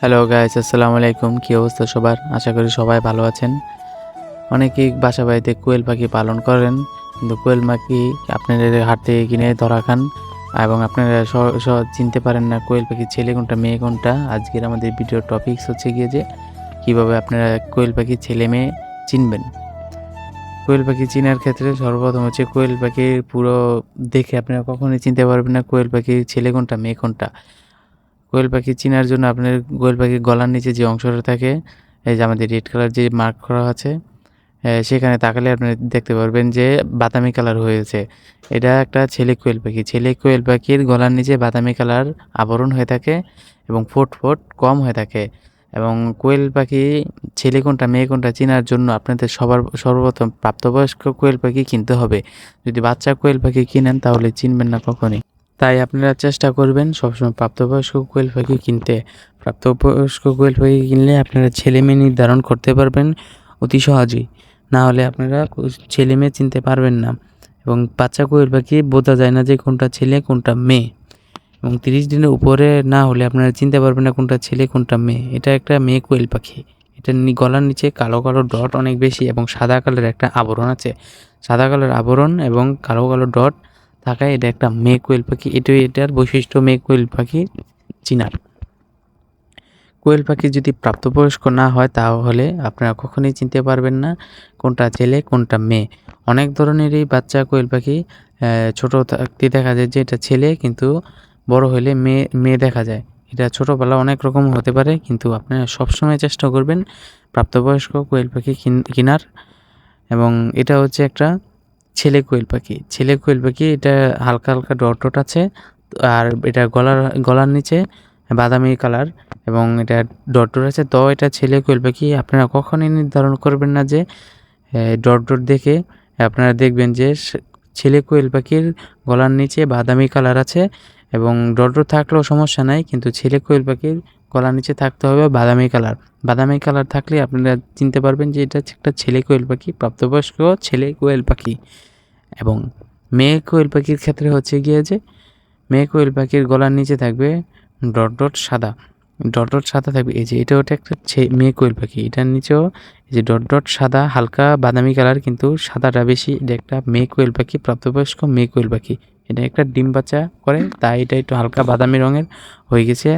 Hello guys আসসালামু আলাইকুম। কী অবস্থা সবার? আশা করি সবাই ভালো আছেন। অনেকেই বাসা বাড়িতে কোয়েল পাখি পালন করেন, কিন্তু কোয়েল পাখি আপনাদের হাট থেকে কিনে ধরা খান এবং আপনারা চিনতে পারেন না কোয়েল পাখি ছেলে কোনটা, মেয়ে কোনটা। আজকের আমাদের ভিডিও টপিকস হচ্ছে গিয়ে যে, কীভাবে আপনারা কোয়েল পাখি ছেলে মেয়ে চিনবেন। কোয়েল পাখি চিনার ক্ষেত্রে সর্বপ্রথম হচ্ছে কোয়েল পাখির পুরো দেখে আপনারা কখনোই চিনতে পারবেন না কোয়েল পাখির ছেলে কোনটা, মেয়ে কোনটা। কোয়েল পাখি চেনার জন্য আপনার কোয়েল পাখির গলার নিচে যে অংশটা থাকে, এই যে আমাদের রেড কালার যে মার্ক করা আছে সেখানে তাকালে আপনি দেখতে পারবেন যে বাদামি কালার হয়েছে। এটা একটা ছেলে কোয়েল পাখি। ছেলে কোয়েল পাখির গলার নিচে বাদামি কালার আবরণ হয়ে থাকে এবং ফোট ফোট কম হয়ে থাকে। এবং কোয়েল পাখি, ছেলে কোনটা, মেয়ে কোনটা চেনার জন্য আপনাদের সবার, সর্বপ্রথম প্রাপ্তবয়স্ক কোয়েল পাখি কিনতে হবে। যদি বাচ্চা কোয়েল পাখি কিনেন তাহলে চিনবেন না কখনই। তাই আপনারা চেষ্টা করবেন সবসময় প্রাপ্তবয়স্ক কোয়েল পাখি কিনতে। প্রাপ্তবয়স্ক কোয়েল পাখি কিনলে আপনারা ছেলে মেয়ে নির্ধারণ করতে পারবেন অতি সহজেই। না হলে আপনারা ছেলে মেয়ে চিনতে পারবেন না এবং বাচ্চা কোয়েল পাখি বোঝা যায় না যে কোনটা ছেলে, কোনটা মেয়ে। এবং তিরিশ দিনের উপরে না হলে আপনারা চিনতে পারবেন না কোনটা ছেলে, কোনটা মেয়ে। এটা একটা মেয়ে কোয়েল পাখি এটা গলার নিচে কালো কালো ডট অনেক বেশি এবং সাদা কালারের একটা আবরণ আছে। সাদা কালার আবরণ এবং কালো কালো ডট থাকায় এটা একটা মেয়ে কোয়েল পাখি। এটাই এটার বৈশিষ্ট্য মেয়ে কোয়েল পাখি চিনার। কোয়েল পাখি যদি প্রাপ্তবয়স্ক না হয়, তাহলে আপনারা কখনোই চিনতে পারবেন না কোনটা ছেলে, কোনটা মেয়ে। অনেক ধরনেরই বাচ্চা কোয়েল পাখি ছোট থাকতে দেখা যায় যে এটা ছেলে, কিন্তু বড় হলে মেয়ে মেয়ে দেখা যায়। এটা ছোটোবেলা অনেক রকম হতে পারে, কিন্তু আপনারা সবসময় চেষ্টা করবেন প্রাপ্তবয়স্ক কোয়েল পাখি কিন- কেনার। এবং এটা হচ্ছে একটা ছেলে কোয়েল পাখি। ছেলে কোয়েল পাখি, এটা হালকা হালকা ডট ডট আছে, আর এটা গলার গলার নিচে বাদামি কালার এবং এটা ডট ডট আছে। তো এটা ছেলে কোয়েল পাখি, আপনারা কখনই নির্ধারণ করবেন না যে ডট ডট দেখে আপনারা দেখবেন যে ছেলে কোয়েল পাখির গলার নিচে বাদামি কালার আছে এবং ডট ডট থাকলেও সমস্যা নাই, কিন্তু ছেলে কোয়েল পাখির গলার নিচে থাকতে হবে বাদামি কালার। বাদামি কালার থাকলে আপনারা চিনতে পারবেন যে, এটা একটা ছেলে কোয়েল পাখি, প্রাপ্তবয়স্ক ছেলে কোয়েল পাখি। এবং মেয়ে কোয়েল পাখির ক্ষেত্রে হচ্ছে গিয়ে যে মেয়ে কোয়েল পাখির গলার নিচে থাকবে ডট ডট সাদা। ডট ডট সাদা থাকবে। এই যে এটা ওটা একটা মেয়ে কোয়েল পাখি। এটার নিচেও এই যে ডট ডট সাদা, হালকা বাদামি কালার কিন্তু সাদাটা বেশি। এটা একটা মেয়ে কোয়েল পাখি, প্রাপ্তবয়স্ক মেয়ে কোয়েল পাখি। এটা একটা ডিম বাচ্চা করে, তাই এটা একটু হালকা বাদামি রঙের হয়ে গেছে।